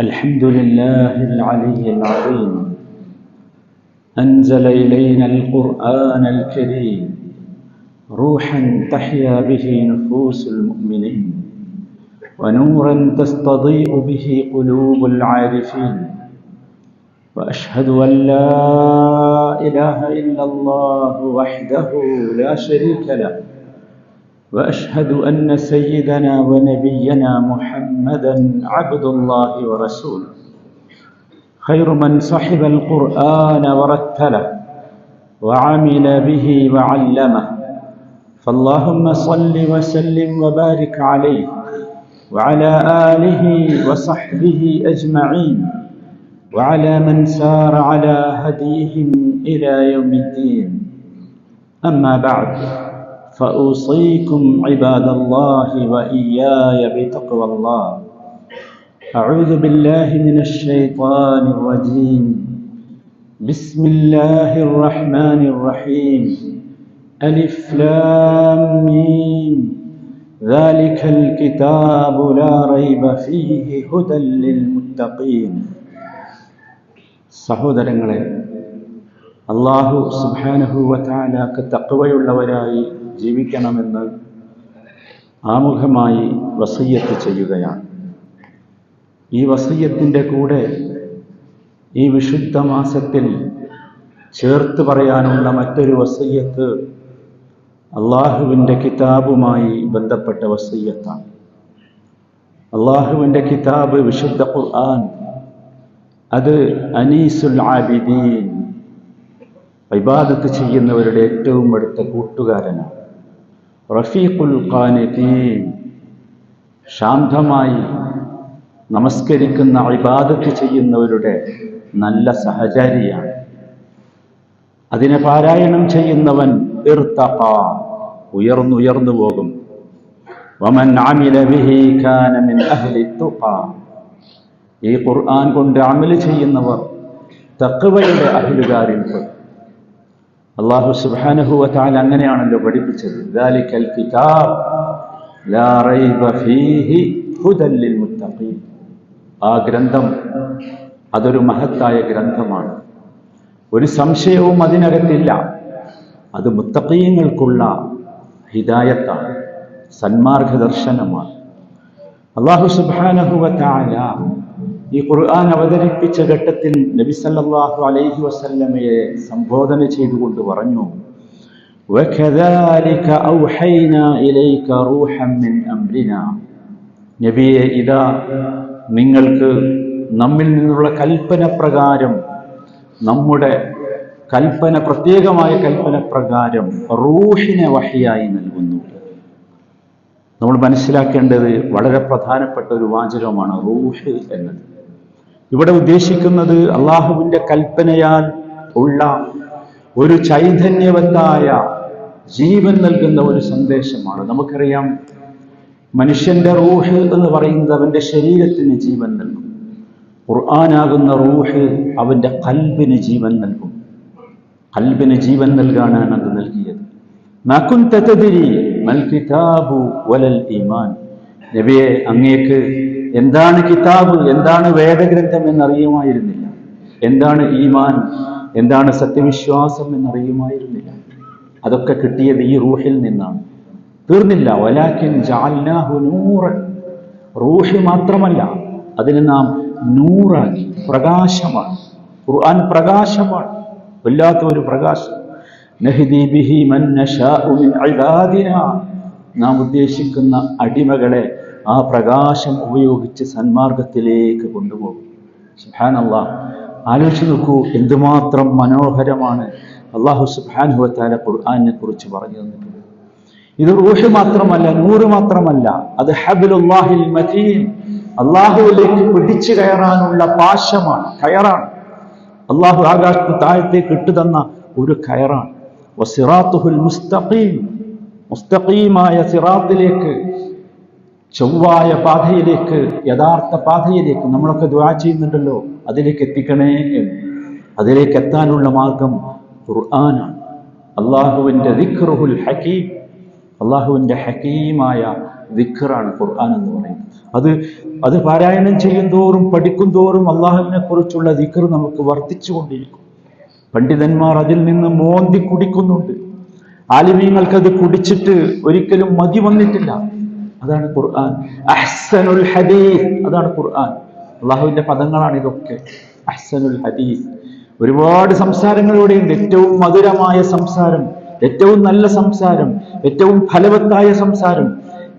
الحمد لله العلي العظيم. أنزل إلينا القرآن الكريم. روحا تحيا به نفوس المؤمنين. ونورا تستضيء به قلوب العارفين. وأشهد أن لا إله إلا الله وحده لا شريك له. وأشهد أن سيدنا ونبينا محمدا عبد الله ورسوله. خير من صحب القرآن ورتله وعمل به وعلمه. فاللهم صل وسلم وبارك عليه وعلى آله وصحبه أجمعين وعلى من سار على هديهم إلى يوم الدين. أما بعد. فأوصيكم عباد الله وإياي بتقوى الله أعوذ بالله من الشيطان الرجيم بسم الله الرحمن الرحيم ألف لام ميم ذلك الكتاب لا ريب فيه هدى للمتقين സഹോദരങ്ങളെ അള്ളാഹു സുബാനഹുവറ്റാലാക്ക് തക്കവയുള്ളവരായി ജീവിക്കണമെന്ന് ആമുഖമായി വസയ്യത്ത് ചെയ്യുകയാണ്. ഈ വസയ്യത്തിന്റെ കൂടെ ഈ വിശുദ്ധ മാസത്തിൽ ചേർത്ത് പറയാനുള്ള മറ്റൊരു വസയ്യത്ത് അള്ളാഹുവിന്റെ കിതാബുമായി ബന്ധപ്പെട്ട വസയ്യത്താണ് അള്ളാഹുവിന്റെ കിതാബ് വിശുദ്ധ ഖുർആൻ. അത് അനീസുൽ ആബിദീൻ. വിവാദത്ത് ചെയ്യുന്നവരുടെ ഏറ്റവും അടുത്ത കൂട്ടുകാരനാണ്. റഫീഖുൽ ഖാനിതീൻ ശാന്തമായി നമസ്കരിക്കുന്ന ഇബാദത്ത് ചെയ്യുന്നവരുടെ നല്ല സഹചാരിയാണ്. അതിനെ പാരായണം ചെയ്യുന്നവൻ ഇർത്തഖ ഉയർന്നുയർന്നു പോകും. വമൻ അമില ബിഹി കാന മിൻ അഹ്ലി ഈ ഖുർആൻ കൊണ്ട് അമൽ ചെയ്യുന്നവർ തഖ്വയുടെ അഹ്ലുകാരിൽ പെടും. അള്ളാഹു സുബ്ഹാനഹു വതആല അങ്ങനെയാണല്ലോ പഠിപ്പിച്ചത്. കിതാബ് ലാ റൈബ ഫീഹി മുത്തഖീൻ. ആ ഗ്രന്ഥം അതൊരു മഹത്തായ ഗ്രന്ഥമാണ്. ഒരു സംശയവും അതിനകത്തില്ല. അത് മുത്തഖീങ്ങൾക്കുള്ള ഹിദായത്താണ്. സന്മാർഗ ദർശനമാണ് അള്ളാഹു സുബ്ഹാനഹു വതആല ഈ ഖുർആൻ അവതരിപ്പിച്ച ഘട്ടത്തിൽ നബി സല്ലല്ലാഹു അലൈഹി വസല്ലമയെ സംബോധന ചെയ്തുകൊണ്ട് പറഞ്ഞു وكذلك أوحينا إليك روحا من أمرنا നബിയെ ഇതാ നിങ്ങൾക്ക് നമ്മിൽ നിന്നുള്ള കൽപ്പന പ്രകാരം നമ്മുടെ കൽപ്പന പ്രത്യേകമായ കൽപ്പന പ്രകാരം റൂഹിനെ വഹിയായി നൽകുന്നു നമ്മൾ മനസ്സിലാക്കേണ്ടത് വളരെ പ്രധാനപ്പെട്ട ഒരു വാചകമാണ് റൂഹ് എന്നത് ഇവിടെ ഉദ്ദേശിക്കുന്നത് അള്ളാഹുവിന്റെ കൽപ്പനയാൽ ഉള്ള ഒരു ചൈതന്യവത്തായ ജീവൻ നൽകുന്ന ഒരു സന്ദേശമാണ്. നമുക്കറിയാം മനുഷ്യന്റെ റൂഹ് എന്ന് പറയുന്നത് അവന്റെ ശരീരത്തിന് ജീവൻ നൽകും. ഖുർആാനാകുന്ന റൂഹ് അവന്റെ കൽബിന് ജീവൻ നൽകും. കൽബിന് ജീവൻ നൽകാനാണ് അത് നൽകിയത്. നക്കുൻ തെറ്റതിരി മൽ കിതാബു വലൽ ഈമാൻ. നബിയെ അങ്ങേക്ക് എന്താണ് കിതാബ്? എന്താണ് വേദഗ്രന്ഥം എന്നറിയുമായിരുന്നില്ല. എന്താണ് ഈമാൻ? എന്താണ് സത്യവിശ്വാസം എന്നറിയുമായിരുന്നില്ല. അതൊക്കെ കിട്ടിയത് ഈ റൂഹിൽ നിന്നാണ്. തീർന്നില്ല. വലാക്കിൻ ജാൽനാഹു റൂഹി മാത്രമല്ല അതിനെ നാം നൂറാക്കി. പ്രകാശമാണ്. ഖുർആൻ പ്രകാശമാണ്. വല്ലാത്ത ഒരു പ്രകാശം. നഹിദി ബിഹി മൻ നാം ഉദ്ദേശിക്കുന്ന അടിമകളെ ആ പ്രകാശം ഉപയോഗിച്ച് സന്മാർഗത്തിലേക്ക് കൊണ്ടുപോകും. സുഹാനല്ല ആലോചിച്ച് നോക്കൂ എന്തുമാത്രം മനോഹരമാണ് അള്ളാഹു സുബാനുഹത്താല ഖുർആാനിനെ കുറിച്ച് പറഞ്ഞു തന്നിട്ടുള്ളത്. ഇത് റൂഹ് മാത്രമല്ല നൂറ് മാത്രമല്ല. അത് ഹബിലുല്ലാഹിൽ മതീൻ അള്ളാഹുവിലേക്ക് പിടിച്ചു കയറാനുള്ള പാശമാണ് കയറാണ്. അള്ളാഹു ആകാശ താഴത്തേക്ക് ഇട്ടുതന്ന ഒരു കയറാണ്. മുസ്തഖീം. മുസ്തഖീമായ സിറാത്തിലേക്ക് ചൊവ്വായ പാതയിലേക്ക് യഥാർത്ഥ പാതയിലേക്ക് നമ്മളൊക്കെ ദ്വാ ചെയ്യുന്നുണ്ടല്ലോ അതിലേക്ക് എത്തിക്കണേ എന്ന്. അതിലേക്ക് എത്താനുള്ള മാർഗം ഖുർആനാണ്. അള്ളാഹുവിന്റെ ദിഖ്റുഹുൽ ഹക്കീം അള്ളാഹുവിന്റെ ഹക്കീമായ ദിഖറാണ് ഖുർആൻ എന്ന് പറയുന്നത്. അത് അത് പാരായണം ചെയ്യും തോറും പഠിക്കും തോറും അള്ളാഹുവിനെ കുറിച്ചുള്ള ദിഖർ നമുക്ക് വർദ്ധിച്ചുകൊണ്ടിരിക്കും. പണ്ഡിതന്മാർ അതിൽ നിന്ന് മോന്തി കുടിക്കുന്നുണ്ട്. ആലിമീങ്ങൾക്ക് അത് കുടിച്ചിട്ട് ഒരിക്കലും മതി വന്നിട്ടില്ല. അതാണ് ഖുർആൻ. അഹ്സനുൽ ഹദീസ്. അതാണ് ഖുർആൻ. അള്ളാഹുവിന്റെ പദങ്ങളാണ് ഇതൊക്കെ. അഹ്സനുൽ ഹദീസ്. ഒരുപാട് സംസാരങ്ങളിലൂടെയുണ്ട്. ഏറ്റവും മധുരമായ സംസാരം ഏറ്റവും നല്ല സംസാരം ഏറ്റവും ഫലവത്തായ സംസാരം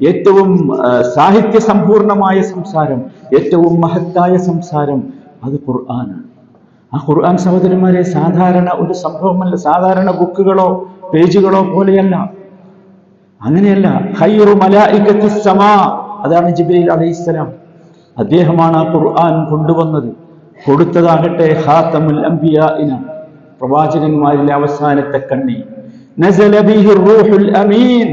ഏറ്റവും സാഹിത്യ സമ്പൂർണമായ സംസാരം ഏറ്റവും മഹത്തായ സംസാരം അത് ഖുർആനാണ്. ആ ഖുർആൻ സഹോദരന്മാരെ സാധാരണ ഒരു സംഭവമല്ല. സാധാരണ ബുക്കുകളോ പേജുകളോ പോലെയല്ല. അങ്ങനെയല്ല മലായികത്തി സമാ അതാണ് ജിബ്രീൽ അലൈഹിസ്സലാം അദ്ദേഹമാണ് ആ ഖുർആൻ കൊണ്ടുവന്നത്. കൊടുത്തതാകട്ടെ ഹാത്തമുൽ അംബിയാഇന പ്രവാചകന്മാരിലെ അവസാനത്തെ കണ്ണി. നസല റൂഹുൽ അമീൻ.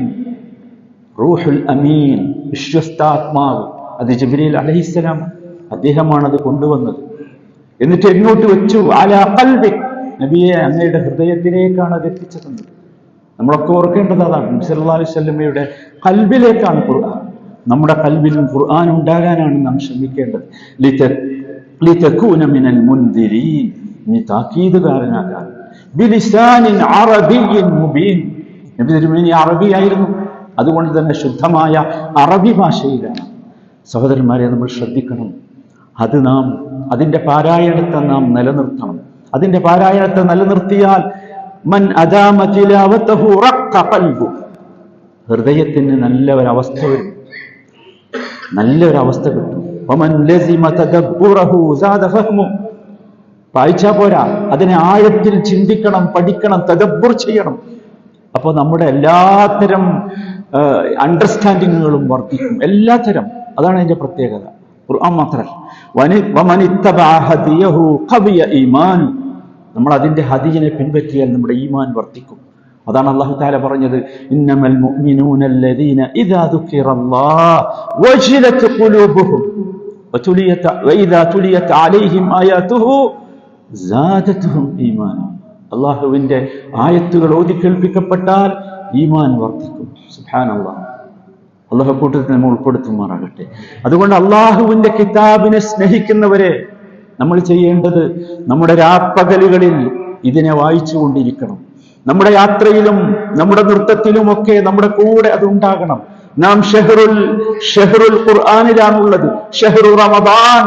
റൂഹുൽ അമീൻ വിശ്വസ്താത്മാവ്. അത് ജിബ്രീൽ അലൈഹിസ്സലാം അദ്ദേഹമാണ് അത് കൊണ്ടുവന്നത്. എന്നിട്ട് എങ്ങോട്ട് വെച്ചു? ആലാ കൽവി നബിയെ അങ്ങയുടെ ഹൃദയത്തിലേക്കാണ് അത് എത്തിച്ചത്. നമ്മളൊക്കെ ഓർക്കേണ്ടത് അതാണ്. നബിസ്വല്ലാ വല്ലമ്മയുടെ കൽവിലേക്കാണ് ഖുർആൻ. നമ്മുടെ കൽബിലും ഖുർആൻ ഉണ്ടാകാനാണ് നാം ശ്രമിക്കേണ്ടത്. ലിത- ലിതകൂന മിനൽ മുൻദിരീൻ നീ താക്കീതുകാരനാകാൻ. ബിലിസാനിൻ അറബിയിൻ മുബീൻ. നബി തിരുമേനി അറബിയായിരുന്നു. അതുകൊണ്ട് തന്നെ ശുദ്ധമായ അറബി ഭാഷയിലാണ്. സഹോദരന്മാരെ നമ്മൾ ശ്രദ്ധിക്കണം. അത് നാം അതിന്റെ പാരായണത്തെ നാം നിലനിർത്തണം. അതിന്റെ പാരായണത്തെ നിലനിർത്തിയാൽ മൻ ഹൃദയത്തിന് നല്ല ഒരവസ്ഥ വരും നല്ല ഒരവസ്ഥ കിട്ടും വായിച്ചാ പോരാ. അതിനെ ആഴത്തിൽ ചിന്തിക്കണം പഠിക്കണം തദബ്ബുർ ചെയ്യണം. അപ്പോൾ നമ്മുടെ എല്ലാത്തരം അണ്ടർസ്റ്റാൻഡിങ്ങുകളും വർദ്ധിക്കും. എല്ലാത്തരം. അതാണ് അതിന്റെ പ്രത്യേകത. ഖുർആൻ മാത്രമല്ല വനി വമനിത്തബഅ ഹദിയഹു ഖവിയ ഈമാൻ നമ്മൾ അതിന്റെ ഹദിയിനെ പിൻപറ്റിയാൽ നമ്മുടെ ഈമാൻ വർദ്ധിക്കും അതാണ് അള്ളാഹു താല പറഞ്ഞത് ഇന്നമൽ മുഅ്മിനൂന അല്ലദീന ഇദാ ദുക്കിറല്ലാഹ് വജിലത് ഖുലൂബുഹും وتليت وإذا تليت عليهم آياته زادتهم ഈമാന അള്ളാഹുവിന്റെ ആയത്തുകൾ ഓതി കേൾപ്പിക്കപ്പെട്ടാൽ ഈമാൻ വർദ്ധിക്കും സുബ്ഹാനല്ലാഹ് അള്ളാഹു കൂട്ടത്തിൽ നമ്മൾ ഉൾപ്പെടുത്തുമാറാകട്ടെ അതുകൊണ്ട് അള്ളാഹുവിന്റെ കിതാബിനെ സ്നേഹിക്കുന്നവരെ നമ്മൾ ചെയ്യേണ്ടത് നമ്മുടെ രാപ്പകലുകളിൽ ഇതിനെ വായിച്ചുകൊണ്ടിരിക്കണം നമ്മുടെ യാത്രയിലും നമ്മുടെ നൃത്തത്തിലുമൊക്കെ നമ്മുടെ കൂടെ അത് ഉണ്ടാകണം നാം ഷെഹറുൽ ഷെഹറുൽ ഖുർആനിലാണുള്ളത് ഷെഹറു റമദാൻ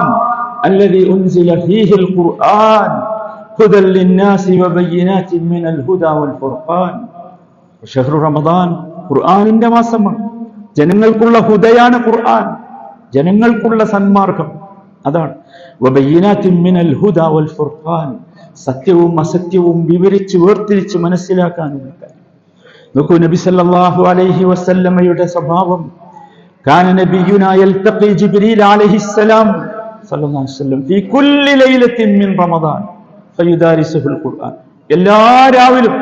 الذي أنزل فيه القرآن هدى للناس وبينات من الهدى والفرقان ഷഹ്റു റമദാൻ ഖുർആാനിന്റെ മാസമാണ് ജനങ്ങൾക്കുള്ള ഹുദയാണ് ഖുർആൻ ജനങ്ങൾക്കുള്ള സന്മാർഗം അതാണ്. സത്യവും അസത്യവും വിവരിച്ച് വേർതിരിച്ച് മനസ്സിലാക്കാനും നോക്കൂ നബി സല്ലാഹു അലൈഹി വസല്ലമയുടെ സ്വഭാവം. അലൈഹിസ്സലാം സല്ലല്ലാഹു അലൈഹി വസല്ലം ലൈലത്തിൻ മിൻ റമദാൻ ഖുർആൻ. എല്ലാ രാവിലും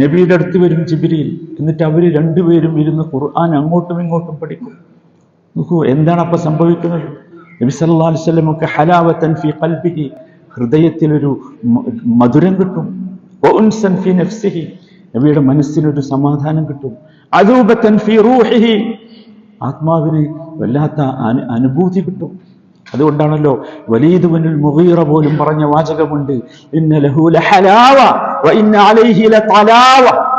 നബിയുടെ അടുത്ത് വരും ജിബ്രീൽ. എന്നിട്ട് അവർ രണ്ടുപേരും ഇരുന്ന് ഖുർആൻ അങ്ങോട്ടും ഇങ്ങോട്ടും പഠിക്കും. നോക്കൂ എന്താണ് അപ്പൊ സംഭവിക്കുന്നത്? നബി അലൈഹി വസല്ലം ഹലാവത്തൻ ഫി ഖൽബിഹി ഹൃദയത്തിൽ ഒരു മധുരം കിട്ടും. വഉൻസൻ ഫി നഫ്സിഹി നബിയുടെ മനസ്സിനൊരു സമാധാനം കിട്ടും. അദൂബത്തൻ ഫി റൂഹിഹി ആത്മാവിന് വല്ലാത്ത അനു- അനുഭൂതി കിട്ടും. അതുകൊണ്ടാണല്ലോ വലീദ് ബിനുൽ മുഗീറ പോലും പറഞ്ഞ വാചകമുണ്ട് ഇന്ന ലഹു ലഹലാവ ഇന്ന അലൈഹി ലതലാവ.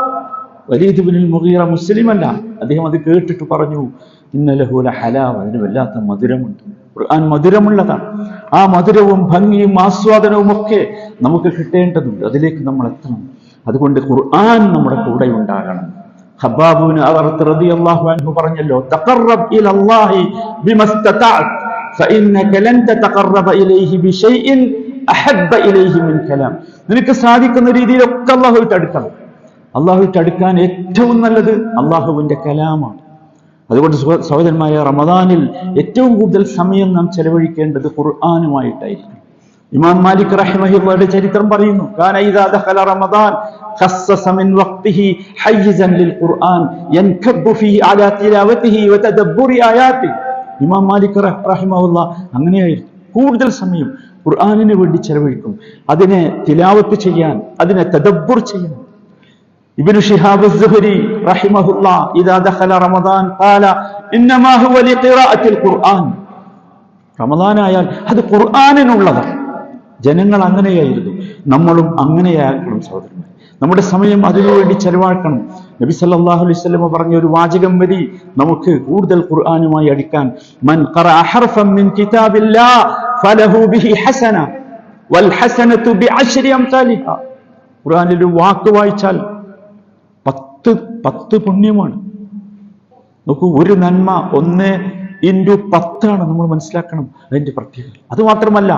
വലീദ് ബിനുൽ മുഗീറ മുസ്ലിമല്ല. അദ്ദേഹം അത് കേട്ടിട്ട് പറഞ്ഞു ഇന്നലഹൂല ഹലാവ് അതിന് വല്ലാത്ത മധുരമുണ്ട്. ഖുർആൻ മധുരമുള്ളതാണ്. ആ മധുരവും ഭംഗിയും ആസ്വാദനവും ഒക്കെ നമുക്ക് കിട്ടേണ്ടതുണ്ട്. അതിലേക്ക് നമ്മൾ എത്തണം. അതുകൊണ്ട് ഖുർആൻ നമ്മുടെ കൂടെ ഉണ്ടാകണം. ഹബാബുവിന് അവർ റതി അള്ളാഹു അൻഹു പറഞ്ഞല്ലോ തഖറബ് ഇലൈഹി ബിശൈഇൻ അഹബ്ബ ഇലൈഹി നിനക്ക് സാധിക്കുന്ന രീതിയിലൊക്കെ അള്ളാഹുവിട്ട് അടുക്കണം അള്ളാഹുവിട്ട് അടുക്കാൻ ഏറ്റവും നല്ലത് അള്ളാഹുവിന്റെ കലാമാണ്. അതുകൊണ്ട് സുഹ- സഹോദരന്മാരെ റമദാനിൽ ഏറ്റവും കൂടുതൽ സമയം നാം ചെലവഴിക്കേണ്ടത് ഖുർആാനുമായിട്ടായിരിക്കും. ഇമാം മാലിക് റഹിമഹിയുടെ ചരിത്രം പറയുന്നു റമദാൻ ഇമാം മാലിക് അങ്ങനെയായിരുന്നു കൂടുതൽ സമയം ഖുർആാനിന് വേണ്ടി ചെലവഴിക്കും. അതിനെ തിലാവത്ത് ചെയ്യാൻ അതിനെ തദബ്ബുർ ചെയ്യാൻ. ابن شهاب الزهري رحمه الله إذا دخل رمضان قال إنما هو لقراءة القرآن റമദാൻ ആയാൽ അത് ഖുർആാനിനുള്ളതാണ് ജനങ്ങൾ അങ്ങനെയായിരുന്നു നമ്മളും അങ്ങനെയാക്കണം സഹോദരന്മാർ നമ്മുടെ സമയം അതിനുവേണ്ടി ചെലവാക്കണം നബി സല്ലല്ലാഹു അലൈഹി വസല്ലം പറഞ്ഞ ഒരു വാചകം വരി നമുക്ക് കൂടുതൽ ഖുർആനുമായി അടിക്കാൻ മൻ ഖറഅ ഹർഫൻ മിൻ കിതാബില്ലാ ഫലഹു ബിഹി ഹസന വൽ ഹസനതു ബിഅശ്രി അംസാലിഹ ഖുർആനിൽ ഒരു വാക്ക് വായിച്ചാൽ പത്ത് പത്ത് പുണ്യമാണ് നോക്കൂ ഒരു നന്മ ഒന്ന് ഇൻറ്റു പത്താണ് നമ്മൾ മനസ്സിലാക്കണം അതിന്റെ പ്രത്യേകത അത് മാത്രമല്ല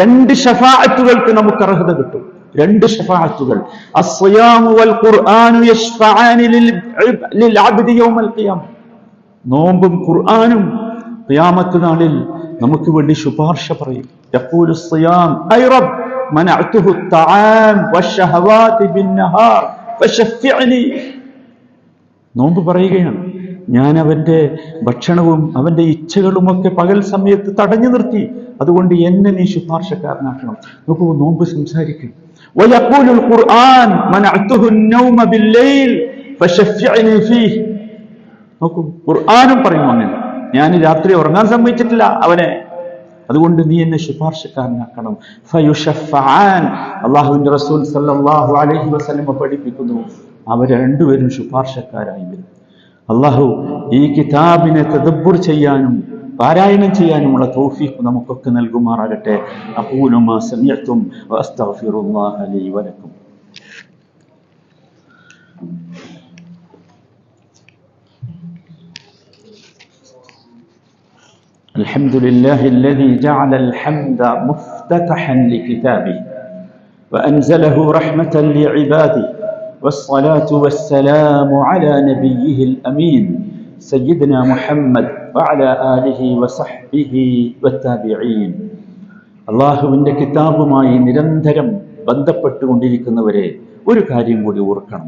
രണ്ട് ഷഫാഅത്തുകൾക്ക് നമുക്ക് അർഹത കിട്ടും രണ്ട് ഷഫാഅത്തുകൾ അസ്സയാമു വൽ ഖുർആനു യശ്ഫഅാനി ലിൽ ലിൽ അബ്ദി യൗമൽ ഖിയാമ നോമ്പും ഖുർആനും ഖിയാമത്ത് നാളിൽ നമുക്ക് വേണ്ടി ശുപാർശ പറയും യഖൂലു الصيام اي رب منعته الطعام والشهوات بالنهار فشفعني നോമ്പ് പറയുകയാണ്. ഞാൻ അവന്റെ ഭക്ഷണവും അവന്റെ ഇച്ഛകളുമൊക്കെ പകൽ സമയത്ത് തടഞ്ഞു നിർത്തി. അതുകൊണ്ട് എന്നെ നീ ശുപാർശക്കാരനാക്കണം. നോക്കൂ നോമ്പ് സംസാരിക്കും. നോക്കൂ ഖുർആാനും പറയും അങ്ങനെ. ഞാൻ രാത്രി ഉറങ്ങാൻ സമ്മതിച്ചിട്ടില്ല അവനെ. അതുകൊണ്ട് നീ എന്നെ ശുപാർശക്കാരനാക്കണം. ഫയുഷഫാൻ അള്ളാഹുവിന്റെ റസൂൽ സല്ലല്ലാഹു അലൈഹി വസല്ലം പഠിപ്പിക്കുന്നു. അവർ രണ്ടുപേരും ശുപാർശക്കാരായി വരും അള്ളാഹു ഈ കിതാബിനെ തദബ്ബുർ ചെയ്യാനും പാരായണം ചെയ്യാനുമുള്ള തൗഫീഖ് നമുക്കൊക്കെ നൽകുമാറാകട്ടെ അഖൂലു മാ സമിഅ്തും വഅസ്തഗ്ഫിറുല്ലാഹ ലീ വലക്കും الحمد لله الذي جعل الحمد مفتتحا لكتابه وأنزله رحمة لعباده والصلاة والسلام على نبيه الأمين سيدنا محمد وعلى آله وصحبه والتابعين അള്ളാഹുവിൻ്റെ കിതാബുമായി നിരന്തരം ബന്ധപ്പെട്ടുകൊണ്ടിരിക്കുന്നവരെ ഒരു കാര്യം കൂടി ഓർക്കണം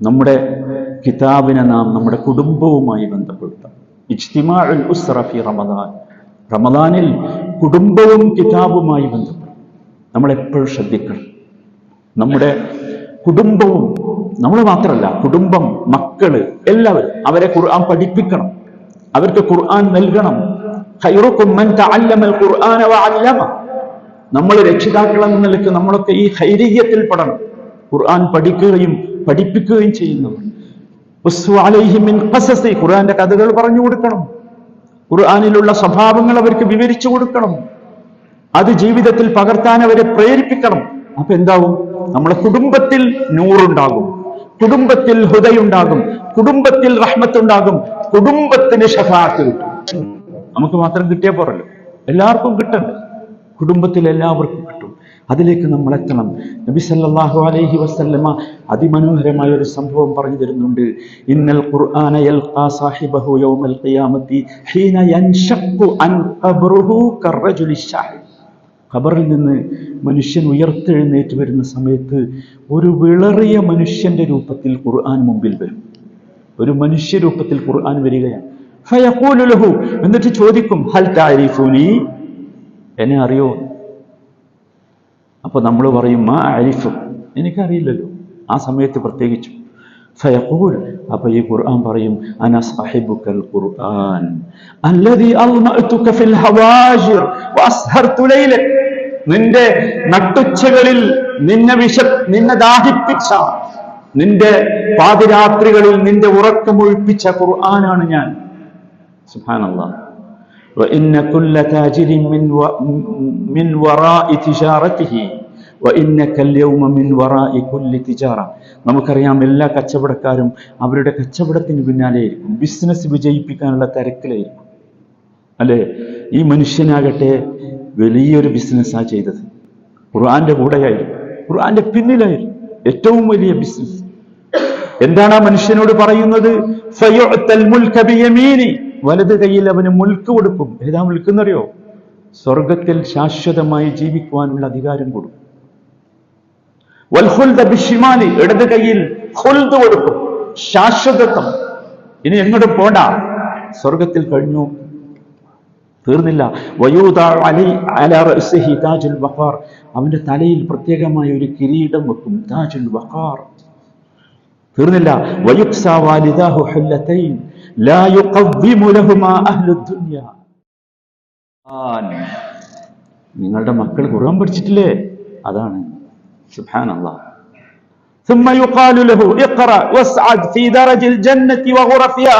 നമ്മുടെ കിതാബിനെ നാം നമ്മുടെ കുടുംബവുമായി ബന്ധപ്പെടുത്താം ഇജ്തിമാഉൽ ഉസ്റ ഫി റമദാൻ റമദാനിൽ കുടുംബവും കിതാബുമായി ബന്ധപ്പെടും നമ്മൾ എപ്പോഴും ശ്രദ്ധിക്കണം നമ്മുടെ കുടുംബവും നമ്മൾ മാത്രമല്ല കുടുംബം മക്കൾ എല്ലാവരും അവരെ ഖുർആൻ പഠിപ്പിക്കണം. അവർക്ക് ഖുർആൻ നൽകണം. നമ്മൾ രക്ഷിതാക്കൾ എന്ന നിലയ്ക്ക് നമ്മളൊക്കെ ഈ ഹൈരീയത്തിൽ പെടണം. ഖുർആൻ പഠിക്കുകയും പഠിപ്പിക്കുകയും ചെയ്യുന്നവർ ഖുർആന്റെ കഥകൾ പറഞ്ഞു കൊടുക്കണം. ഖുർആാനിലുള്ള സ്വഭാവങ്ങൾ അവർക്ക് വിവരിച്ചു കൊടുക്കണം. അത് ജീവിതത്തിൽ പകർത്താൻ അവരെ പ്രേരിപ്പിക്കണം. അപ്പൊ എന്താവും? നമ്മുടെ കുടുംബത്തിൽ നൂറുണ്ടാകും. കുടുംബത്തിൽ ഹൃദയുണ്ടാകും. കുടുംബത്തിൽ റഹ്മത്തുണ്ടാകും. കുടുംബത്തിന് ഷഫാത്ത് കിട്ടും. നമുക്ക് മാത്രം കിട്ടിയ പോരല്ലോ. എല്ലാവർക്കും കിട്ടണ്ടേ? കുടുംബത്തിൽ എല്ലാവർക്കും കിട്ടും. അതിലേക്ക് നമ്മൾ എത്തണം. നബി സല്ലല്ലാഹു അലൈഹി വസല്ലമ അതിമനോഹരമായ ഒരു സംഭവം പറഞ്ഞു തരുന്നുണ്ട്. ഇന്നൽ ഖുർആന യൽഖാ സാഹിബഹു യൗമൽ ഖിയാമത്തി ഹീന യൻഷഖു അൻ ഖബ്റുഹു കർറജുലി ഷാഹിദ് ഖബറിൽ നിന്ന് മനുഷ്യൻ ഉയർത്തെഴുന്നേറ്റ് വരുന്ന സമയത്ത് ഒരു വിളറിയ മനുഷ്യന്റെ രൂപത്തിൽ ഖുർആൻ മുമ്പിൽ വരും. ഒരു മനുഷ്യ രൂപത്തിൽ ഖുർആൻ വരികയാണ്. ഫയഖൂലുലഹു എന്നിട്ട് ചോദിക്കും ഹൽ താരിഫുനി? എന്നെ അറിയോ? അപ്പൊ നമ്മൾ പറയും മാ അരിഫു. എനിക്കറിയില്ലല്ലോ. ആ സമയത്ത് പ്രത്യേകിച്ചു. ഫയഖൂൽ. അപ്പൊ ഈ ഖുർആൻ പറയും അന സാഹിബുക്കൽ ഖുർആൻ അല്ലദീ അൽമഅതുക ഫിൽ ഹവാജിർ വഅസ്ഹർതു ലൈലക. നിന്റെ നട്ടുച്ചകളിൽ നിന്നെ വിശ നിന്നെ ദാഹിപ്പിച്ച നിന്റെ പാതിരാത്രികളിൽ നിന്റെ ഉറക്കമൊഴിപ്പിച്ച ഖുർആനാണ് ഞാൻ സുബ്ഹാനല്ലാഹ് وإن كل تاجر من و... من وراء تجارته وإنك اليوم من وراء كل تجارة നമുക്കറിയാം എല്ലാ കച്ചവടക്കാരും അവരുടെ കച്ചവടത്തിന് പിന്നാലെയായിരിക്കും ബിസിനസ് വിജയിപ്പിക്കാനുള്ള തിരക്കിലായിരിക്കും അല്ലേ ഈ മനുഷ്യനാകട്ടെ വലിയൊരു ബിസിനസ്സാണ് ചെയ്തത്. ഖുർആന്റെ കൂടെയായിരുന്നു. ഖുർആന്റെ പിന്നിലായിരുന്നു ഏറ്റവും വലിയ ബിസിനസ്. എന്താണ് ആ മനുഷ്യനോട് പറയുന്നത്? വലത് കയ്യിൽ അവന് മുൽക്ക് കൊടുക്കും. ഏതാ മുൽക്കുന്നറിയോ? സ്വർഗത്തിൽ ശാശ്വതമായി ജീവിക്കുവാനുള്ള അധികാരം കൊടുക്കും. ഇടത് കയ്യിൽ കൊടുക്കും. ശാശ്വതത്വം. ഇനി എങ്ങോട്ട് പോണ്ട. സ്വർഗത്തിൽ കഴിഞ്ഞു. തീർന്നില്ല വയൂദ അലി അല റഅ്സിഹി താജുൽ വഖാർ അവന്റെ തലയിൽ പ്രത്യേകമായ ഒരു കിരീടം വെക്കും താജുൽ വഖാർ തീർന്നില്ല വയുക്സാ വാലിദാഹു ഹുല്ലതൈൻ ലാ യുഖവ്വിമു ലഹുമാ അഹ്ലുദ് ദുനിയ നിങ്ങളുടെ മക്കൾ ഖുർആൻ പഠിച്ചിട്ടില്ലേ അതാണ് സുബ്ഹാനല്ലാഹ് ثم يقال له اقرأ واسعد في درج الجنة وغرفها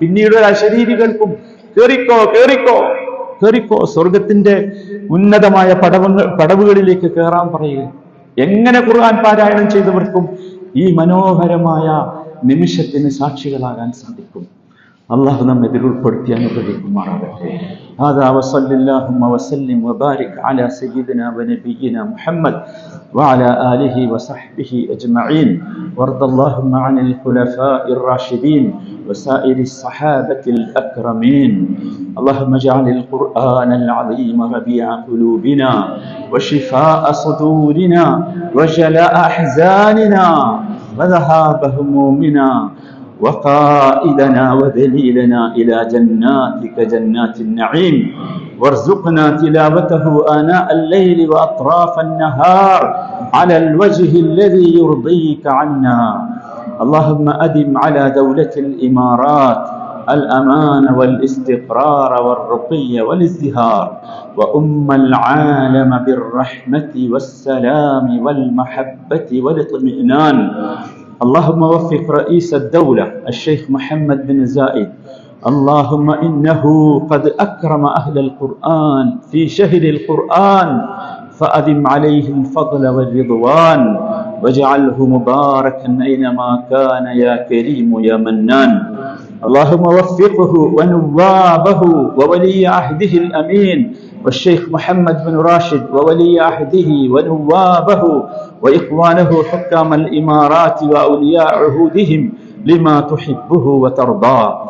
പിന്നീട് അശരീരികൾക്കും കേറിക്കോ കേറിക്കോ. കേറിക്കോ. സ്വർഗത്തിന്റെ ഉന്നതമായ പടവങ്ങൾ പടവുകളിലേക്ക് കയറാൻ പറയുക. എങ്ങനെ ഖുർആൻ പാരായണം ചെയ്തവർക്കും ഈ മനോഹരമായ നിമിഷത്തിന് സാക്ഷികളാകാൻ സാധിക്കും. അള്ളാഹു നമ്മെ ഇതിൽ ഉൾപ്പെടുത്തി അനുഗ്രഹിക്കുമാറാകട്ടെ هذا وصل اللهم وسلم وبارك على سيدنا ونبينا محمد وعلى آله وصحبه أجمعين وارض اللهم عن الخلفاء الراشدين وسائر الصحابة الأكرمين اللهم اجعل القرآن العظيم ربيع قلوبنا وشفاء صدورنا وجلاء أحزاننا وذهاب همومنا وقائدنا ودليلنا إلى جناتك جنات النعيم. وارزقنا تلاوته آناء الليل وأطراف النهار على الوجه الذي يرضيك عنا. اللهم أدم على دولة الإمارات الأمان والاستقرار والرقي والازدهار وأم العالم بالرحمة والسلام والمحبة والاطمئنان. اللهم وفق رئيس الدولة الشيخ محمد بن زايد. اللهم إنه قد أكرم أهل القرآن في شهر القرآن فأدم عليه الفضل والرضوان واجعله مباركا أينما كان يا كريم يا منان. اللهم وفقه ونوابه وولي عهده الأمين والشيخ محمد بن راشد وولي عهده ونوابه وإخوانه حكام الإمارات وأولياء عهودهم لما تحبه وترضاه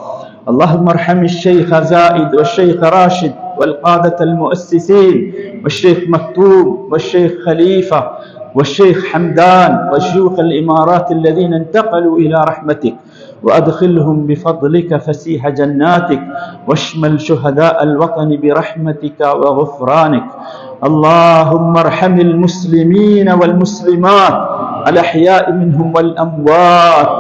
اللهم ارحم الشيخ زائد والشيخ راشد والقادة المؤسسين والشيخ مكتوب والشيخ خليفة والشيخ حمدان وشيوخ الإمارات الذين انتقلوا إلى رحمتك. وأدخلهم بفضلك فسيح جناتك واشمل شهداء الوطن برحمتك وغفرانك. اللهم ارحم المسلمين والمسلمات الأحياء منهم والأموات.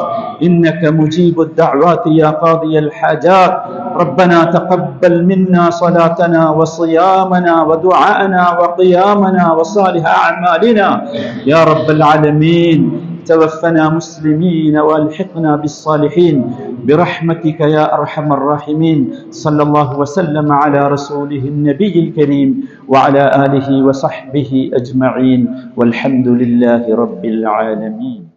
إنك مجيب الدعوات يا قاضي الحاجات. ربنا تقبل منا صلاتنا وصيامنا ودعاءنا وقيامنا وصالح أعمالنا. يا رب العالمين توفنا مسلمين والحقنا بالصالحين. برحمتك يا أرحم الراحمين. صلى الله وسلم على رسوله النبي الكريم وعلى آله وصحبه أجمعين. والحمد لله رب العالمين.